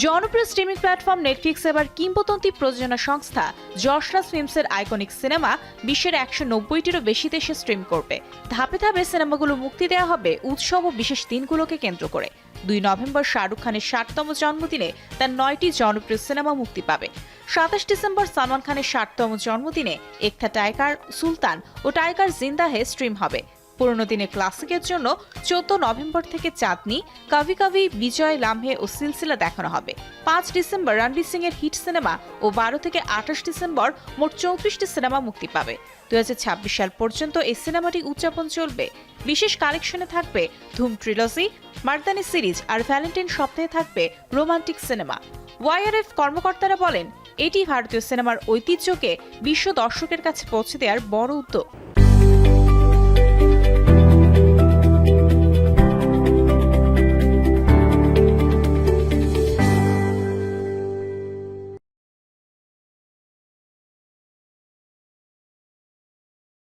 জনপ্রিয় streaming platform Netflix এবার কিংবদন্তি প্রযোজনা সংস্থা যশরাজ ফিল্মসের আইকনিক সিনেমা বিশ্বের একশো নব্বইটিরও বেশি দেশে স্ট্রিম করবে। ধাপে ধাপে সিনেমাগুলো মুক্তি দেওয়া হবে উৎসব ও বিশেষ দিনগুলোকে কেন্দ্র করে। দুই নভেম্বর শাহরুখ খানের ষাটতম জন্মদিনে তার নয়টি জনপ্রিয় সিনেমা মুক্তি পাবে। সাতাশ ডিসেম্বর সালমান খানের ষাটতম জন্মদিনে একতা টাইগার সুলতান ও টাইগার জিন্দাহে স্ট্রিম হবে। পুরনো দিনে ক্লাসিকের জন্য চোদ্দ নভেম্বর থেকে চাঁদনি, কাভি কাভি, বিজয়, লামহে ও সিলসিলা দেখানো হবে। পাঁচ ডিসেম্বর রণবীর সিং এর হিট সিনেমা ও বারো থেকে আঠাশ ডিসেম্বর মোট চৌত্রিশটি সিনেমা মুক্তি পাবে। দুই হাজার ছাব্বিশ সাল পর্যন্ত এই সিনেমাটি উদযাপন চলবে। বিশেষ কালেকশনে থাকবে ধুম ট্রিলজি মার্দানি সিরিজ আর ভ্যালেন্টাইন সপ্তাহে থাকবে রোমান্টিক সিনেমা। ওয়াইআরএফ কর্মকর্তারা বলেন, এটি ভারতীয় সিনেমার ঐতিহ্যকে বিশ্ব দর্শকের কাছে পৌঁছে দেওয়ার বড় উদ্যোগ।